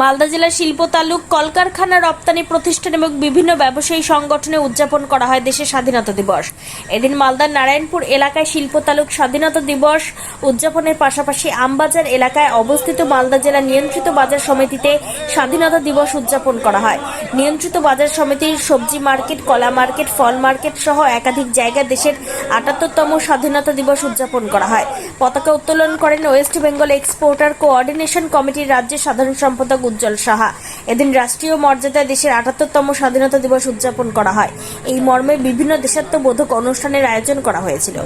মালদা জেলার শিল্প তালুক কলকারখানা রপ্তানি প্রতিষ্ঠান এবং বিভিন্ন ব্যবসায়ী সংগঠনে উদযাপন করা হয় দেশের স্বাধীনতা দিবস। এদিন মালদার নারায়ণপুর এলাকায় শিল্প তালুক স্বাধীনতা দিবস উদযাপনের পাশাপাশি আমবাজার এলাকায় অবস্থিত মালদা জেলা নিয়ন্ত্রিত বাজার সমিতিতে স্বাধীনতা দিবস উদযাপন করা হয়। নিয়ন্ত্রিত বাজার সমিতির সবজি মার্কেট, কলা মার্কেট, ফল মার্কেট সহ একাধিক জায়গায় দেশের আটাত্তরতম স্বাধীনতা দিবস উদযাপন করা হয়। পতাকা উত্তোলন করেন ওয়েস্ট বেঙ্গল এক্সপোর্টার কোঅর্ডিনেশন কমিটির রাজ্যের সাধারণ সম্পাদক উজ্জ্বল সাহা। এদিন রাষ্ট্রীয় মর্যাদায় দেশের আটাত্তরতম স্বাধীনতা দিবস উদযাপন করা হয়। এই মর্মে বিভিন্ন দেশাত্মবোধক অনুষ্ঠানের আয়োজন করা হয়েছিল।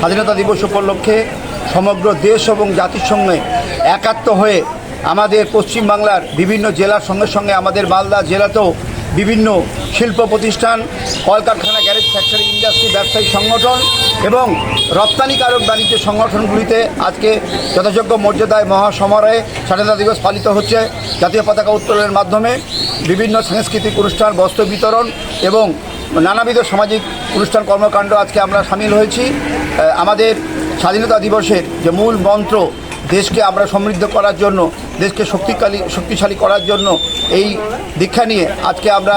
স্বাধীনতা দিবস উপলক্ষে সমগ্র দেশ এবং জাতির সঙ্গে একাত্ম হয়ে আমাদের পশ্চিমবাংলার বিভিন্ন জেলার সঙ্গে সঙ্গে আমাদের মালদা জেলাতেও বিভিন্ন শিল্প প্রতিষ্ঠান, কলকারখানা, গ্যারেজ ফ্যাক্টরি, ইন্ডাস্ট্রি, ব্যবসায়ী সংগঠন এবং রপ্তানিকারক বাণিজ্য সংগঠনগুলিতে আজকে যথাযোগ্য মর্যাদায় মহাসমারোহে স্বাধীনতা দিবস পালিত হচ্ছে। জাতীয় পতাকা উত্তোলনের মাধ্যমে বিভিন্ন সাংস্কৃতিক অনুষ্ঠান, বস্ত্র বিতরণ এবং নানাবিধ সামাজিক অনুষ্ঠান কর্মকাণ্ড আজকে আমরা সামিল হয়েছি। আমাদের স্বাধীনতা দিবসের যে মূল মন্ত্র, দেশকে আমরা সমৃদ্ধ করার জন্য, দেশকে শক্তিশালী শক্তিশালী করার জন্য এই দীক্ষা নিয়ে আজকে আমরা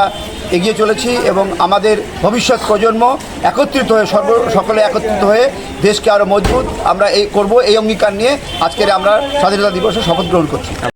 এগিয়ে চলেছি এবং আমাদের ভবিষ্যৎ প্রজন্ম একত্রিত হয়ে, সর্ব, সকলে একত্রিত হয়ে দেশকে আরও মজবুত আমরা এই করব, এই অঙ্গীকার নিয়ে আজকের আমরা স্বাধীনতা দিবসে শপথ গ্রহণ করছি।